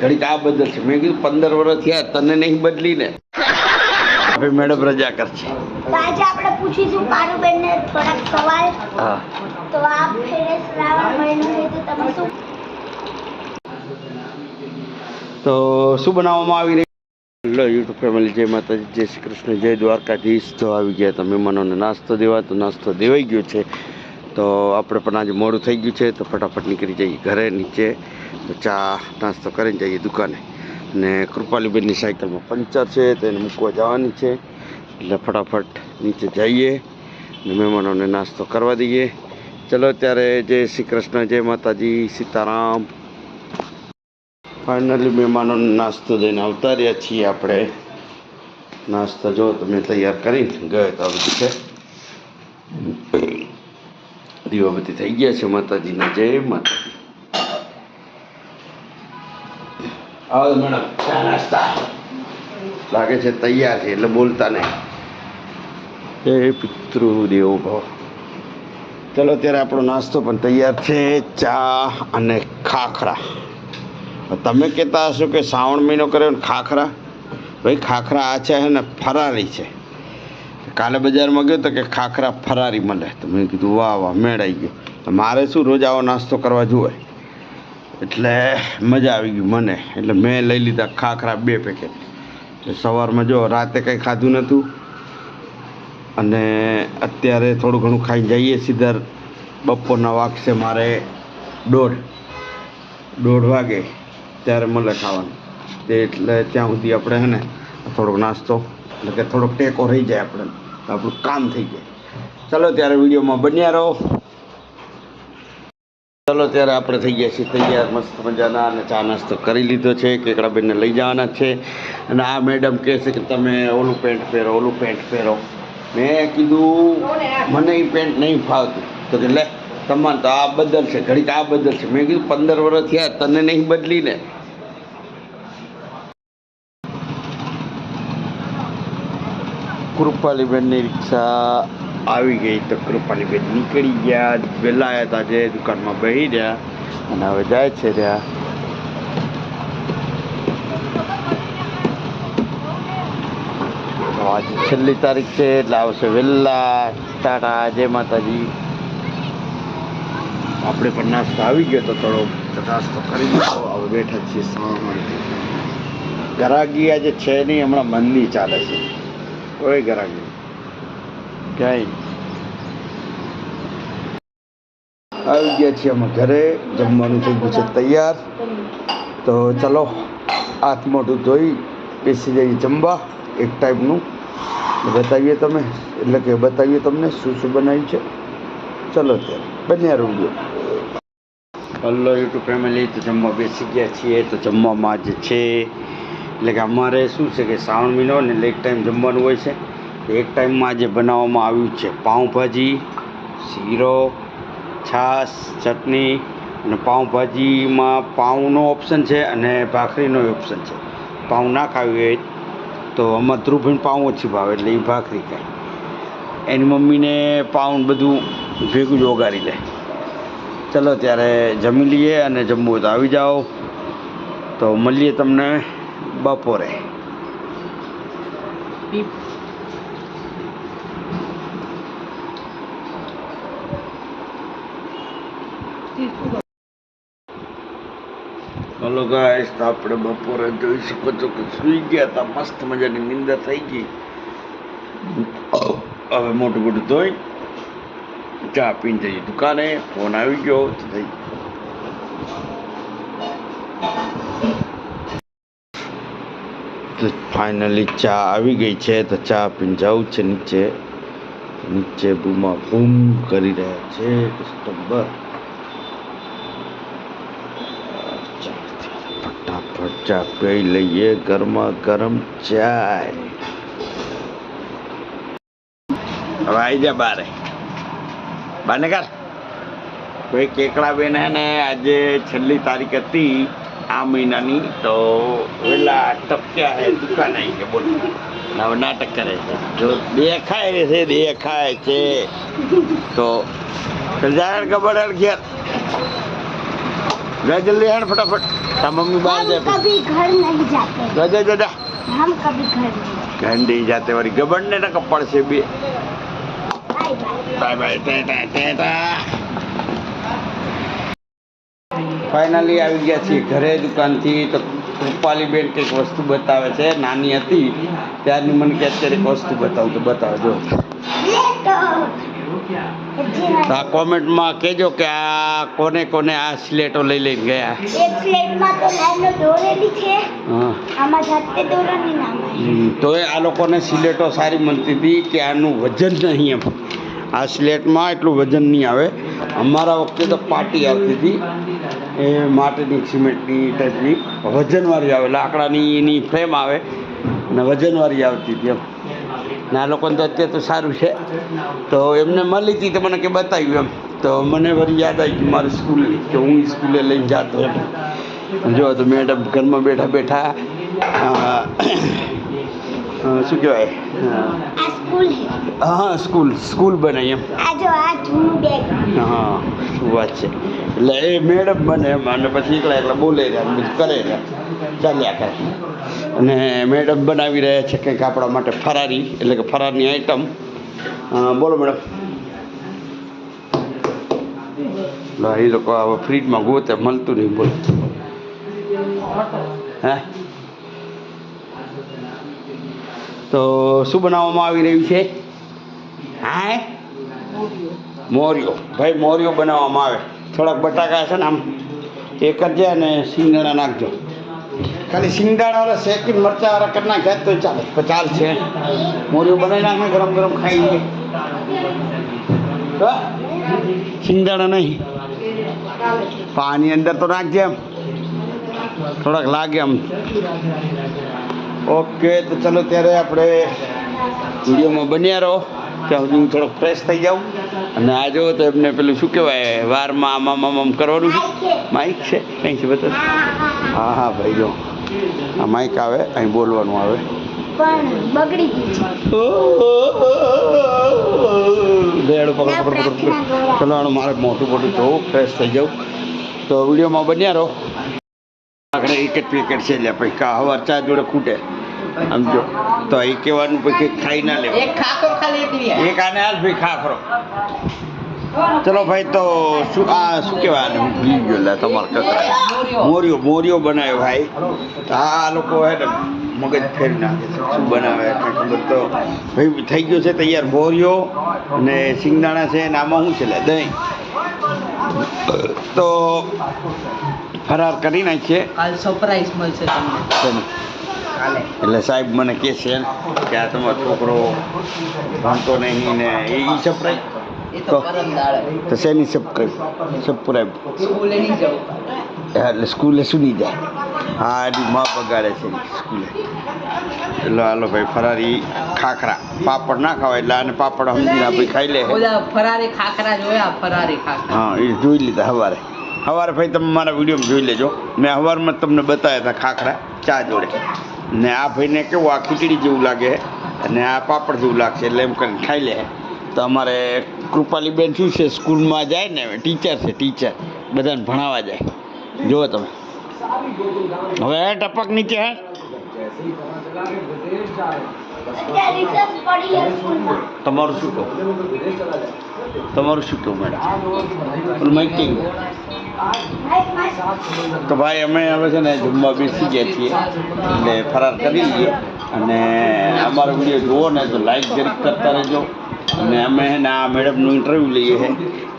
ઘડીક આ બદલ છે. મેં કીધું પંદર વર્ષ થયા તને નહીં બદલી ને હવે મેડમ રજા કરશે. તો આજે આપણે પૂછીશું પારુબેનને થોડાક સવાલ. હા. તો આપ ફેરે શ્રાવણ મહિનો છે તો તમે શું તો શું બનાવવામાં આવી રહી હેલો યુટ્યુબ ફેમિલી જય માતાજી જય શ્રી કૃષ્ણ જય દ્વારકાધીશ. તો આવી ગયા તમે મનોને નાસ્તો દેવા તો નાસ્તો દેવાઈ ગયો છે. તો આપણે પણ આજે મોડું થઈ ગયું છે તો ફટાફટ નીકળી જઈએ ઘરે નીચે. તો ચા નાસ્તો કરીને જઈએ દુકાને. અને કૃપાલીબેનની સાયકલમાં પંચર છે તેને મૂકવા જવાની છે. એટલે ફટાફટ નીચે જઈએ અને મહેમાનોને નાસ્તો કરવા દઈએ. ચલો ત્યારે જય શ્રી કૃષ્ણ, જય માતાજી, સીતારામ. ફાઇનલી મહેમાનોને નાસ્તો દઈને આવતા છીએ આપણે. નાસ્તો જો તમે તૈયાર કરી, ગયો તો બધું છે દીવાબત્તી થઈ ગયા છે, માતાજીના. જય માતાજી. આવો મેડમ ચા નાસ્તા. લાગે છે તૈયાર છે એટલે બોલતા નહીં. એ પિતૃ દેવો ભવ. ચલો ત્યારે આપણો નાસ્તો પણ તૈયાર છે ચા અને ખાખરા. તમે કહેતા હશો કે શ્રાવણ મહિનો કર્યો ને ખાખરા? ભાઈ ખાખરા આ છે ને ફરારી છે. કાલે બજારમાં ગયો તો કે ખાખરા ફરારી મળે. તો મેં કીધું વાહ વાહ મેળાઈ ગયો. મારે શું રોજ આવો નાસ્તો કરવા જોઈએ એટલે મજા આવી ગઈ મને. એટલે મેં લઈ લીધા ખાખરા બે પેકેટ. સવારમાં જો રાતે કંઈ ખાધું નહોતું. અને અત્યારે થોડું ઘણું ખાઈ જઈએ સીધા બપોરના વાગશે મારે દોઢ. દોઢ વાગે ત્યારે મળે ખાવાનું. તે એટલે ત્યાં સુધી આપણે હે ને થોડોક નાસ્તો, એટલે કે થોડોક ટેકો રહી જાય આપણે આપણું કામ થઈ જાય. ચલો ત્યારે વિડીયોમાં બન્યા રહો. ચલો, ત્યારે આપણે થઈ ગયા છીએ તૈયાર, મસ્ત મજાના, અને ચા નાસ્તો કરી લીધો છે કેકડાબેનને લઈ જવાના છે. અને આ મેડમ કહે કે તમે ઓલું પેન્ટ પહેરો, ઓલું પેન્ટ પહેરો. મેં કીધું, મને એ પેન્ટ નહીં ફાવતું. તો કે, લે, તમારે તો આ બદલ છે, ઘડીક આ બદલ છે. મેં કીધું, પંદર વર્ષ થયા, તને નહીં બદલી ને. કૃપાલીબેનની રિક્ષા આવી ગઈ તો કૃપાલીબેન નીકળી ગયા. વહેલા આવ્યા હતા જે દુકાનમાં બેસી રહ્યા અને હવે જાય છે રહ્યા આજે છેલ્લી તારીખ છે એટલે આવશે વહેલા ટાટા, જય માતાજી. આપણે પણ નાસ્તો આવી ગયો તો થોડો નાસ્તો કરી દીધો હવે બેઠા છીએ સામાન ગરાગી આજે છે નહીં, હમણાં મંદી ચાલે છે. કોઈ ગરાગી ક્યાંય. આવી ગયા છીએ અમે ઘરે, જમવાનું થઈ ગયું છે તૈયાર. તો ચલો, હાથ મોઢું ધોઈ બેસી જઈએ જમવા, એક ટાઈપનું. બતાવીએ તમે, એટલે કે બતાવીએ તમને શું શું બનાવ્યું છે. ચલો ત્યારે, બન્યા રૂપિયો હલો યુટ્યુબ ફેમિલી તો જમવા બેસી ગયા છીએ. તો જમવામાં જ છે, એટલે કે અમારે શું છે કે શ્રાવણ મહિનો ને એક ટાઈમ જમવાનું હોય છે. એક ટાઈમમાં આજે બનાવવામાં આવ્યું છે. પાઉંભાજી, શીરો, છાશ, ચટણી અને પાઉંભાજીમાં પાઉંનો ઓપ્શન છે અને ભાખરીનો ઓપ્શન છે. પાઉં ના ખાવી હોય તો આમાં ધ્રુવભાઈ પાઉં ઓછી ભાવે એટલે એ ભાખરી ખાય. એની મમ્મીને પાઉં બધું ભેગું જ ઓગાળી લે. ચલો ત્યારે જમી લઈએ અને જમવું તો આવી જાઓ. તો મળીએ તમને બપોરે. હલો ગાઈસ તો આપણે બપોરે જોઈ શકો છો કે સૂઈ ગયા હતા મસ્ત મજાની નિંદા થઈ ગઈ. હવે મોટું મોટું ધોઈ, ચા પીને જઈએ દુકાને, ફોન આવી ગયો, તો થઈ તો ફાઇનલી ચા આવી ગઈ છે, તો ચા પીને જવું છે નીચે. નીચે બૂમા બૂમ કરી રહ્યા છે કસ્ટમર ફટાફટ ચા પી લઈએ, ગરમા ગરમ ચાય. હવે આવી જા બારે. બાને કર. ભાઈ કેકડા બેન હે ને આજે છેલ્લી તારીખ હતી આ મહિનાની, તો પેલા ટપક્યા હે, દુકાન આવી કે બોલ. હવે નાટક કરે છે. જો દેખાય છે દેખાય છે. તો જાય ખબર ઘેર. જલ્દી હેડ ફટાફટ. તાર મમ્મી બહાર हम જાય कभी घर नहीं जाते જજા જજા हम કભી ઘર નહીં ઘંટી જાતે વળી ગબડ ને ટકા પડશે બે bye bye bye bye tata tata finally આવી ગયા છીએ ઘરે દુકાનથી તો કૃપાલીબેન કંઈક વસ્તુ બતાવે છે નાની હતી ત્યારની મને કે અત્યારે એક વસ્તુ બતાવું તો બતાવો જો તો આ કોમેન્ટમાં કહેજો કે આ કોને કોને આ સ્લેટો લઈ લઈને ગયા. એક પ્લેટમાં તો લાઈનો દોરેલી છે. આમાં જાતે દોરવાની નામ તો એ આ લોકોને સિલેટો સારી મળતી હતી કે આનું વજન નહીં એમ. આ સ્લેટમાં એટલું વજન નહીં આવે. અમારા વખતે તો પાટી આવતી હતી. એ માટીની સિમેન્ટની ટાઈપની. વજનવાળી આવે લાકડાની એની ફ્રેમ આવે. અને વજનવાળી આવતી હતી એમ. ને આ લોકોને તો અત્યારે તો સારું છે. તો એમને મળી હતી તો મને કે બતાવ્યું એમ. તો મને વળી યાદ આવી ગયું મારી સ્કૂલની કે હું સ્કૂલે લઈને જતો એમ જો તો મેડમ ઘરમાં બેઠા બેઠા શું કહેવાય? હા સ્કૂલ હા. સ્કૂલ સ્કૂલ બનાવી એમ. હા. વાત છે? એટલે એ મેડમ બને એમ અને પછી એકલા એકલા બોલે રહ્યા બધું કરે ચાલ્યા કરે. અને મેડમ બનાવી રહ્યા છે કંઈક આપણા માટે ફરારી, એટલે કે ફરારની આઈટમ બોલો મેડમ. એ લોકો હવે ફ્રીજમાં ગોતે, મળતું નહીં બોલ. હે? તો શું બનાવવામાં આવી રહ્યું છે? હા? મોરિયો ભાઈ મોરિયો બનાવવામાં આવે. થોડાક બટાકા છે ને આમ એ કરજે અને સિંગદાણા નાખજો. ખાલી સિંગદાણા વાળા શેકીને મરચા વાળા કરી નાખ્યા તો ચાલે. તો ચાલશે મોરિયો બનાવી નાખે, ગરમ ગરમ ખાઈ લઈએ? સિંગદાણા નહીં. પાણી અંદર તો નાખજે એમ. થોડાક લાગે એમ ઓકે, તો ચલો ત્યારે આપણે વિડીયોમાં બન્યા રહો. ત્યાં સુધી હું થોડોક ફ્રેશ થઈ જાઉં. અને આ જો તો એમને પેલું શું કહેવાય વારમાં આમ આમ આમ આમ કરવાનું છે. માઇક છે? કંઈ છે બતા હા હા ભાઈ જો. આ માઇક આવે અહીં બોલવાનું આવે. પણ બગડી ગયું પકડ પકડ પકડ પકડ. ચલો આનું મારે મોટું મોટું જોવું ફ્રેશ થઈ જાઉં. તો વિડીયોમાં બન્યા રહો. આગળ એક જ પેકેટ છે એટલે પછી કા હવાર ચા જોડે ખૂટે. આમ જો તો એ કહેવાનું પછી ખાઈ ના લેવા એક આને હાલ ભાઈ ખાખરો. ચલો ભાઈ તો શું આ શું કહેવાય હું ભૂલી ગયો લે તમારે કકરા મોરિયો મોરિયો બનાવ્યો ભાઈ. તો આ લોકો હે ને મગજ ફેરી નાખે છે. શું બનાવે ખબર? તો ભાઈ થઈ ગયો છે તૈયાર મોરિયો અને સિંગદાણા છે અને આમાં શું છે? લે દહીં. તો ફરાર કરી નાખીએ. કાલ સરપ્રાઈઝ મળશે તમને. એટલે સાહેબ મને કહે છે કે આ તમારો છોકરો ભણતો નહીં ને એ સપરાય તો તો શેની નહીં જવું. એટલે સ્કૂલે સુની જાય. હા એની માં બગાડે છે સ્કૂલે. એટલે હાલો ભાઈ ફરારી ખાખરા. પાપડ ના ખાવાય એટલે આને પાપડ સમજીને આપણે ખાઈ લે. ફરારી ખાખરા જોયા ફરારી ખાખરા. હા એ જોઈ લીધા સવારે સવારે ભાઈ તમે મારા વિડીયોમાં જોઈ લેજો. મેં સવારમાં તમને બતાવ્યા હતા ખાખરા. ચા જોડે. ને આ ભાઈને કેવું આ ખીચડી જેવું લાગે અને આ પાપડ જેવું લાગશે, એટલે એમ કરીને ખાઈ લે તો અમારે કૃપાલીબેન શું છે, સ્કૂલમાં જાય ને, ટીચર છે, ટીચર. બધાને ભણાવવા જાય. જુઓ તમે. હવે ટપક નીચે હે. તમારું શું કહું? તમારું શું કહું, મેડમ? માઇક. તો ભાઈ અમે હવે છે ને જમવા બેસી ગયા છીએ. એટલે ફરાર કરી લઈએ. અને અમારો વીડિયો જુઓ ને તો લાઈક જરીક કરતા રહેજો. અને અમે છે ને આ મેડમનું ઇન્ટરવ્યૂ લઈએ છે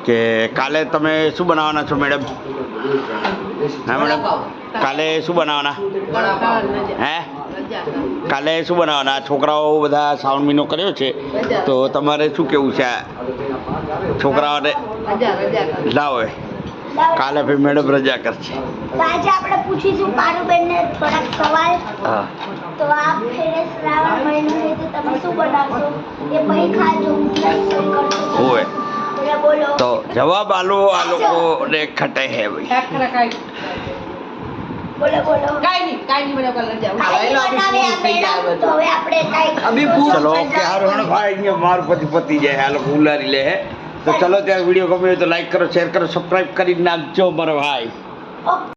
કે કાલે તમે શું બનાવવાના છો મેડમ? હા મેડમ. કાલે શું બનાવવાના? હે? કાલે શું બનાવવાના? છોકરાઓ બધા શ્રાવણ મહિનો કર્યો છે. તો તમારે શું કેવું છે આ? છોકરાઓને? લાવો. કાલે ફી મેડમ રજા કરશે. તો આજે આપણે પૂછીશું પારુબેનને થોડાક સવાલ. હા. તો આપ ફેરે શ્રાવણ મહિનો છે તો તમે શું બનાવશો? એ પછી ખાજો હોય. તો જવાબ આલો આ લોકોને ખટે હે ભાઈ. ચલો કે હારું ભાઈ મારું પતિ પતિ જાય આ લોકો ઉલારી લે હે. તો ચલો ત્યાં વીડિયો ગમ્યો હોય તો લાઈક કરો શેર કરો સબસ્ક્રાઈબ કરી નાખજો, મારો ભાઈ.